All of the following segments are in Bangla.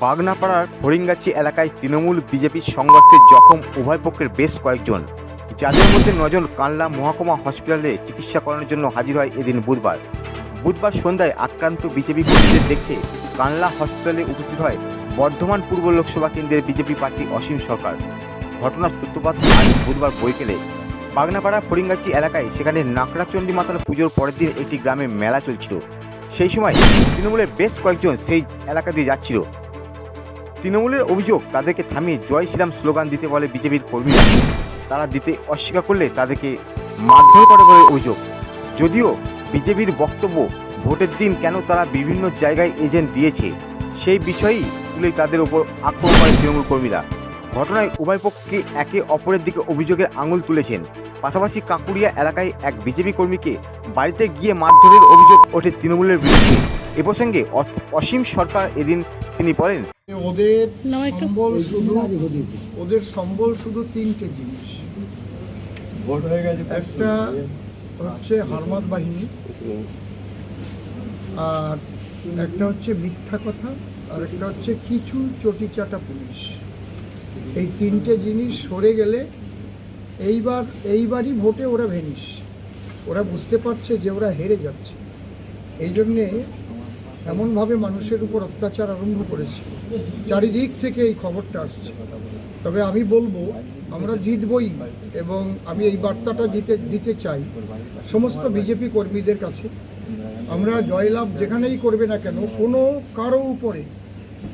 বাগনাপাড়ার হরিঙ্গাছি এলাকায় তৃণমূল বিজেপির সংঘর্ষে জখম উভয় পক্ষের বেশ কয়েকজন। যাদের মধ্যে নজন কানলা মহকুমা হসপিটালে চিকিৎসা করানোর জন্য হাজির হয় এদিন বুধবার। বুধবার সন্ধ্যায় আক্রান্ত বিজেপি কর্মীদের দেখতে কানলা হসপিটালে উপস্থিত হয় বর্ধমান পূর্ব লোকসভা কেন্দ্রের বিজেপি প্রার্থী অসীম সরকার। ঘটনার সূত্রপাত আজ বুধবার বৈকেলে। বাগনাপাড়া ফরিঙ্গাচি এলাকায় সেখানে নাকড়াচণ্ডী মাতার পুজোর পরের দিন একটি গ্রামে মেলা চলছিল। সেই সময় তৃণমূলের বেশ কয়েকজন সেই এলাকা দিয়ে যাচ্ছিল। তৃণমূলের অভিযোগ তাদেরকে থামিয়ে জয় শ্রীরাম স্লোগান দিতে বলে বিজেপির কর্মীরা তারা দিতে অস্বীকার করলে তাদেরকে মারধর করে বলে অভিযোগ। যদিও বিজেপির বক্তব্য, ভোটের দিন কেন তারা বিভিন্ন জায়গায় এজেন্ট দিয়েছে, সেই বিষয়েই তুলে তাদের ওপর আক্রমণ করে তৃণমূল কর্মীরা। ঘটনায় উভয় পক্ষে একে অপরের দিকে অভিযোগের আঙুল তুলেছেন। পাশাপাশি কাকুরিয়া এলাকায় এক বিজেপি কর্মীকে বাড়িতে গিয়ে মারধরের অভিযোগ ওঠে তৃণমূলের বিরুদ্ধে। এ প্রসঙ্গে অসীম সরকার এদিন তিনি বলেন ওদের। সম্বল শুধু ওদের সম্বল শুধু তিনটে জিনিস। একটা হচ্ছে হারমাত বাহিনী আর একটা হচ্ছে মিথ্যা কথা আর একটা হচ্ছে কিছু চটিচাটা পুলিশ। এই তিনটে জিনিস সরে গেলে এইবার এইবারই ভোটে ওরা ভেনিস। ওরা বুঝতে পারছে যে ওরা হেরে যাচ্ছে। এই জন্যে এমনভাবে মানুষের উপর অত্যাচার আরম্ভ করেছে। চারিদিক থেকে এই খবরটা আসছে। তবে আমি বলব, আমরা জিতবই এবং আমি এই বার্তাটা দিতে দিতে চাই সমস্ত বিজেপি কর্মীদের কাছে। আমরা জয়লাভ যেখানেই করবে না কেন, কোনো কারও উপরে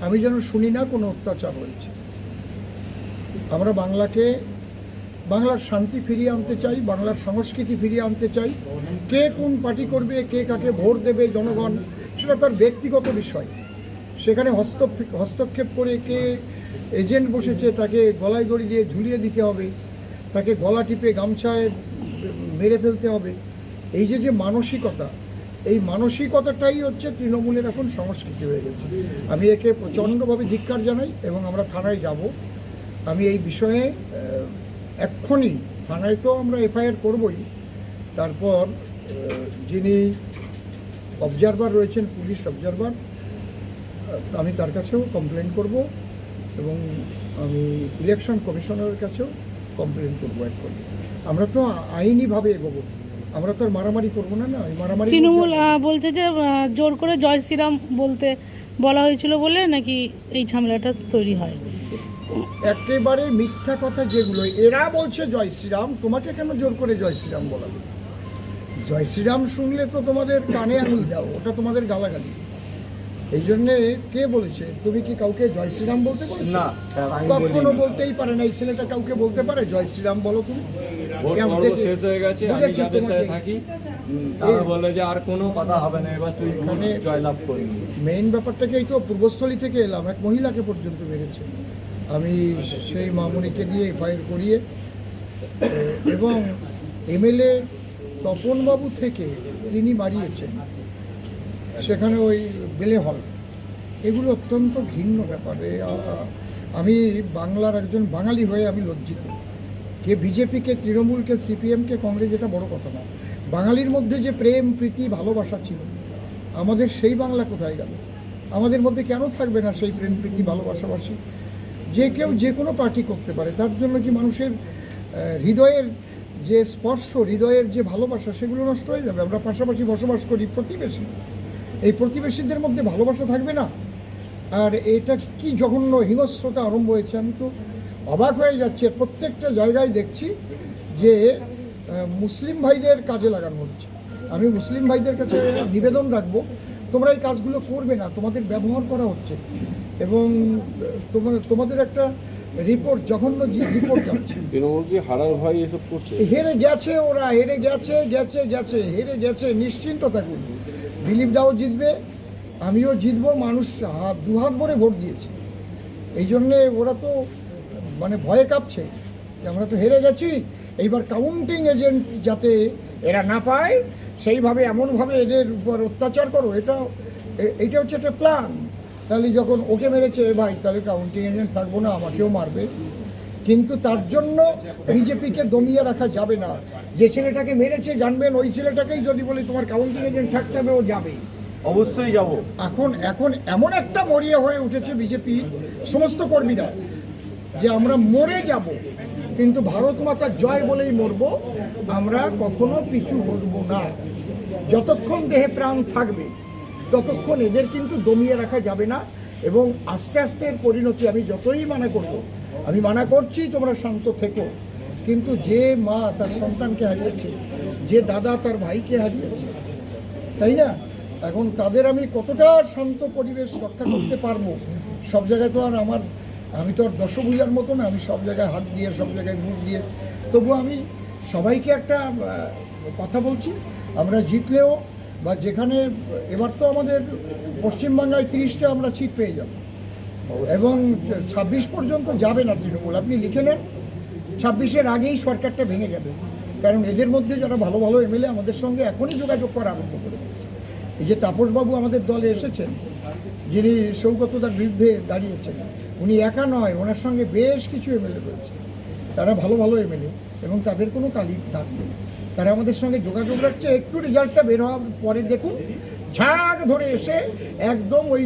আমি যেন শুনি না কোনো অত্যাচার হয়েছে। আমরা বাংলাকে, বাংলার শান্তি ফিরিয়ে আনতে চাই, বাংলার সংস্কৃতি ফিরিয়ে আনতে চাই। কে কোন পার্টি করবে, কে কাকে ভোট দেবে জনগণ সেটা তার ব্যক্তিগত বিষয়। সেখানে হস্তক্ষেপ হস্তক্ষেপ করে কে এজেন্ট বসেছে তাকে গলায় দড়ি দিয়ে ঝুলিয়ে দিতে হবে, তাকে গলা টিপে গামছায় মেরে ফেলতে হবে। এই যে যে মানসিকতা, এই মানসিকতাটাই হচ্ছে তৃণমূলের এখন সংস্কৃতি হয়ে গেছে। আমি একে প্রচণ্ডভাবে ধিক্কার জানাই এবং আমরা থানায় যাব। আমি এই বিষয়ে এক্ষুনি থানায় তো আমরা এফআইআর করবই। তারপর যিনি অবজারভার রয়েছেন পুলিশ অবজারভার আমি তার কাছেও কমপ্লেন করব এবং আমি ইলেকশন কমিশনারের কাছেও কমপ্লেন করব এক করে। আমরা তো আইনিভাবে এগোবো আমরা তো আর মারামারি করব না না মারামারি তৃণমূল বলছে যে জোর করে জয় শ্রীরাম বলতে বলা হয়েছিল বলে নাকি এই ঝামেলাটা তৈরি হয়? একেবারে মিথ্যা কথা যেগুলো এরা বলছে জয় শ্রীরাম তোমাকে কেন জোর করে জয় শ্রীরাম বলাবে জয় শ্রীরাম শুনলে তো তোমাদের কানে আঙুল দাও ওটা তোমাদের গালাগালি। এই জন্যে কে বলেছে? তুমি কি কাউকে জয় শ্রীরাম বলতে বলেছ না কখনো বলতেই পারে না এই ছেলেটা কাউকে বলতে পারে? জয় শ্রীরাম বলো তুমি। শেষ হয়ে গেছে আমি যাদের সাথে থাকি তারা বলে যে আর কোনো কথা হবে না এবার তুই এখানে- জয়লাভ করবি মেইন ব্যাপারটাকেই তো পূর্বস্থলী থেকে এলাম এক মহিলাকে পর্যন্ত মেরেছে। আমি সেই মামুনিকে দিয়ে এফআইআর করিয়ে এবং এমএলএ তপনবাবু থেকে তিনি বাড়িয়েছেন। সেখানে ওই বেলে হল। এগুলো অত্যন্ত ঘৃণ্য ব্যাপার। আমি বাংলার একজন বাঙালি হয়ে আমি লজ্জিত। কে বিজেপিকে তৃণমূলকে সিপিএমকে কংগ্রেস, এটা বড় কথা না। বাঙালির মধ্যে যে প্রেম, প্রীতি, ভালোবাসা ছিল, আমাদের সেই বাংলা কোথায় গেল? আমাদের মধ্যে কেন থাকবে না সেই প্রেম, প্রীতি, ভালোবাসাবাসী? যে কেউ যে কোনো পার্টি করতে পারে, তার জন্য কি মানুষের হৃদয়ের যে স্পর্শ, হৃদয়ের যে ভালোবাসা, সেগুলো নষ্ট হয়ে যাবে। আমরা পাশাপাশি বসবাস করি প্রতিবেশী। এই প্রতিবেশীদের মধ্যে ভালোবাসা থাকবে না। আর এটা কি জঘন্য হিংস্রতা আরম্ভ হয়েছে, আমি তো অবাক হয়ে যাচ্ছে। প্রত্যেকটা জায়গায় দেখছি যে মুসলিম ভাইদের কাজে লাগানো হচ্ছে। আমি মুসলিম ভাইদের কাছে নিবেদন রাখব, তোমরা এই কাজগুলো করবে না, তোমাদের ব্যবহার করা হচ্ছে। এবং তোমার, তোমাদের একটা রিপোর্ট জঘন্য রিপোর্ট যাচ্ছে। তৃণমূল কি হারার ভয় এসব করছে? হেরে গেছে ওরা হেরে গেছে গেছে গেছে হেরে গেছে নিশ্চিন্ত থাকুন। দিলীপ দাও জিতবে আমিও জিতবো মানুষ দুহাত ভরে ভোট দিয়েছে। এই জন্যে ওরা তো মানে ভয়ে কাঁপছে যে আমরা তো হেরে গেছি। এইবার কাউন্টিং এজেন্ট যাতে এরা না পায় সেইভাবে এমনভাবে এদের উপর অত্যাচার করো এটা এটা হচ্ছে একটা প্ল্যান তাহলে যখন ওকে মেরেছে ভাই তাহলে কাউন্টিং এজেন্ট থাকব না আমাকেও মারবে। কিন্তু তার জন্য বিজেপিকে দমিয়ে রাখা যাবে না। যে ছেলেটাকে মেরেছে জানবেন ওই ছেলেটাকেই যদি বলি তোমার কাউন্টিং এজেন্ট থাকতে হবে ও যাবে। অবশ্যই যাব। এখন এখন এমন একটা মরিয়া হয়ে উঠেছে বিজেপির সমস্ত কর্মীরা যে আমরা মরে যাব। কিন্তু ভারত মাতার জয় বলেই মরব আমরা কখনো পিছু হটব না। যতক্ষণ দেহে প্রাণ থাকবে ততক্ষণ এদের কিন্তু দমিয়ে রাখা যাবে না এবং আস্তে আস্তে এর পরিণতি আমি যতই মানা করব, আমি মানা করছি তোমরা শান্ত থেকো। কিন্তু যে মা তার সন্তানকে হারিয়েছে, যে দাদা তার ভাইকে হারিয়েছে, তাই না? এখন তাদের আমি কতটা শান্ত পরিবেশ রক্ষা করতে পারব, সব জায়গায় তো আর আমার, আমি তো আর দশভূজার মতো না, আমি সব জায়গায় হাত দিয়ে, সব জায়গায় মুখ দিয়ে। তবু আমি সবাইকে একটা কথা বলছি, আমরা জিতলেও বা যেখানে এবার তো আমাদের পশ্চিমবাংলায় তিরিশটা আমরা সিট পেয়ে যাব। এবং ছাব্বিশ পর্যন্ত যাবে না তৃণমূল। আপনি লিখে নেন ছাব্বিশের আগেই সরকারটা ভেঙে যাবে। কারণ এদের মধ্যে যারা ভালো ভালো এমএলএ আমাদের সঙ্গে এখনই যোগাযোগ করা আরম্ভ করে এই যে তাপসবাবু আমাদের দলে এসেছেন যিনি সৌগতদার বিরুদ্ধে দাঁড়িয়েছেন উনি একা নয় ওনার সঙ্গে বেশ কিছু এমএলএ রয়েছে। তারা ভালো ভালো এমএলএ। এবং তাদের কোনো কালি দাগ নেই। তারা আমাদের সঙ্গে যোগাযোগ রাখছে, একটু রেজাল্টটা বের হওয়ার পরে দেখুন, ঝাঁক ধরে এসে একদম ওই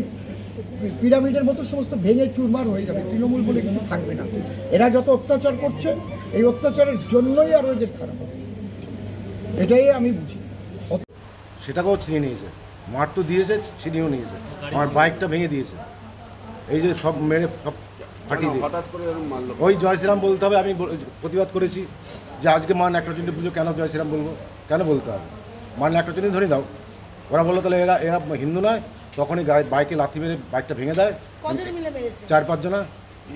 পিরামিডের মতো সমস্ত ভেঙে চুরমার হয়ে যাবে, তৃণমূল বলে কিছু থাকবে না। এরা যত অত্যাচার করছে, এই অত্যাচারের জন্যই আরও এদের খারাপ এটাই আমি বুঝি। সেটাকেও ছিনিয়ে নিয়েছে। মার তো দিয়েছে, ছিনিয়েও নিয়েছে। আমার বাইকটা ভেঙে দিয়েছে। এই যে সব মেরে সব ফাটিয়ে দিয়ে ওই জয় শ্রীরাম বলতে হবে আমি প্রতিবাদ করেছি যে আজকে মান মা ন্যাকড়াচণ্ডী পুজো কেন জয় শ্রীরাম বলব? কেন বলতে হবে? মান মা ন্যাকড়াচণ্ডী ধরে দাও ওরা বলল তাহলে এরা এরা হিন্দু নয়। তখনই গায়ে বাইকে লাথি মেরে বাইকটা ভেঙে দেয়। কজন মিলে মেরেছে? চার পাঁচজনা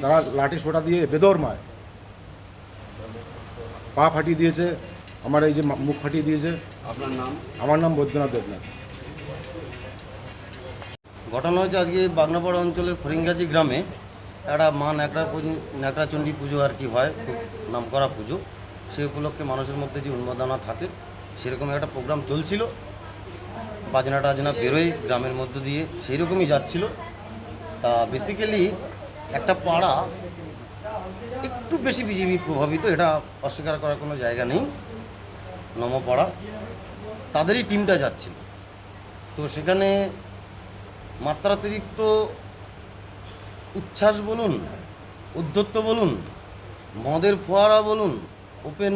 তারা লাঠি সোটা দিয়ে বেদর মায়। পা ফাটিয়ে দিয়েছে আমার এই যে মুখ ফাটিয়ে দিয়েছে। আপনার নাম? আমার নাম বৈদ্যনাথ দেবনাথ। ঘটনা হচ্ছে আজকে বাগনাপাড়া অঞ্চলের ফরিঙ্গাছি গ্রামে। একটা মা ন্যাকড়া ন্যাকড়াচণ্ডী পুজো আর কি হয়, খুব নামকরা পুজো। সে উপলক্ষে মানুষের মধ্যে যে উন্মাদনা থাকে সেরকম একটা প্রোগ্রাম চলছিল। বাজনা টাজনা বেরোয় গ্রামের মধ্য দিয়ে সেই রকমই যাচ্ছিল। তা বেসিক্যালি একটা পাড়া একটু বেশি বিজেপি প্রভাবিত, এটা অস্বীকার করার কোনো জায়গা নেই। নমপাড়া। তাদেরই টিমটা যাচ্ছিল। তো সেখানে মাত্রাতিরিক্ত উচ্ছ্বাস বলুন, উদ্ধত্ত বলুন, মদের ফোয়ারা বলুন, ওপেন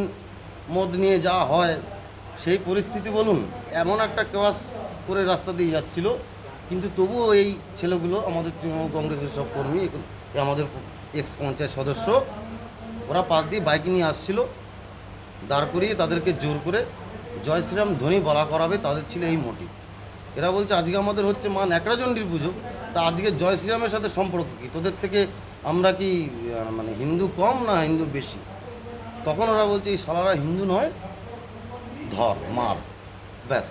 মদ নিয়ে যা হয়, সেই পরিস্থিতি বলুন, এমন একটা কেওয়াস করে রাস্তা দিয়ে যাচ্ছিল। কিন্তু তবুও এই ছেলেগুলো, আমাদের তৃণমূল কংগ্রেসের সব কর্মী আমাদের এক্স পঞ্চায়েত সদস্য, ওরা পাশ দিয়ে বাইক নিয়ে আসছিল। দাঁড় করিয়ে তাদেরকে জোর করে জয় শ্রীরাম ধ্বনি বলা করাবে, তাদের ছিল এই মোটিভ। এরা বলছে, আজকে আমাদের হচ্ছে মা ন্যাকড়াচণ্ডীর পুজো। তা আজকে জয় শ্রীরামের সাথে সম্পর্ক কী? তোদের থেকে আমরা কি মানে হিন্দু কম না হিন্দু বেশি? তখন ওরা বলছে এই সালারা হিন্দু নয় ধর মার। ব্যাস।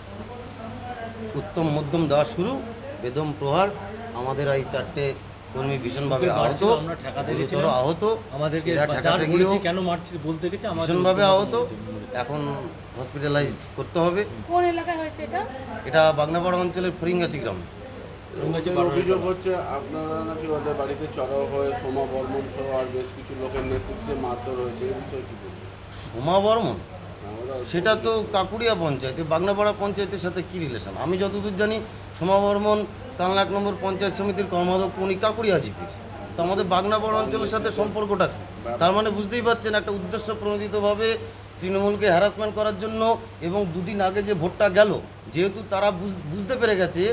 উত্তম মধ্যম দেওয়া শুরু বেদম প্রহার। আমাদের এই চারটে কর্মী ভীষণভাবে আহত গুরুতর আহত। আমাদেরকে ঠেকাতে গিয়েও কেন মারছিস বলতে গেছে ভীষণভাবে আহত। এখন হসপিটালাইজ করতে হবে। কোন এলাকায় হয়েছে এটা? এটা বাগনাপাড়া অঞ্চলের ফরিঙ্গাছি গ্রাম। অভিযোগ হচ্ছে আপনারা নাকি ওদের বাড়িতে চড়াও হয়ে সোমা বর্মন সহ আর বেশ কিছু লোকের নেতৃত্বে মারধর হয়েছে এই বিষয়ে কি বলবেন? সোমা বর্মন? সেটা তো কাকুড়িয়া পঞ্চায়েতে বাগনাপাড়া পঞ্চায়েতের সাথে কি রিলেশন আমি যতদূর জানি সোমা বর্মন এক নম্বর পঞ্চায়েত সমিতির কর্মাধ্যক্ষ উনি কাকুড়িয়া জিপির তো আমাদের বাগনাপাড়া অঞ্চলের সাথে সম্পর্কটা কি? তার মানে বুঝতেই পারছেন একটা উদ্দেশ্য প্রণোদিতভাবে তৃণমূলকে হ্যারাসমেন্ট করার জন্য এবং দুদিন আগে যে ভোটটা গেল যেহেতু তারা বুঝ- বুঝতে পেরে গেছে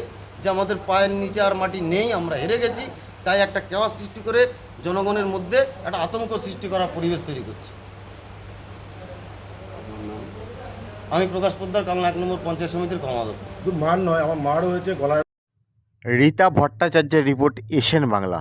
যে আমাদের পায়ের নিচে আর মাটি নেই আমরা হেরে গেছি। তাই একটা কেওয়া সৃষ্টি করে জনগণের মধ্যে একটা আতঙ্ক সৃষ্টি করার পরিবেশ তৈরি করছে। আমি প্রকাশ পোদ্দার কামলা এক নম্বর পঞ্চায়েত সমিতির কমাদক শুধু মার নয় আমার মারও হয়েছে গলায় রীতা ভট্টাচার্যের রিপোর্ট এশিয়ান বাংলা।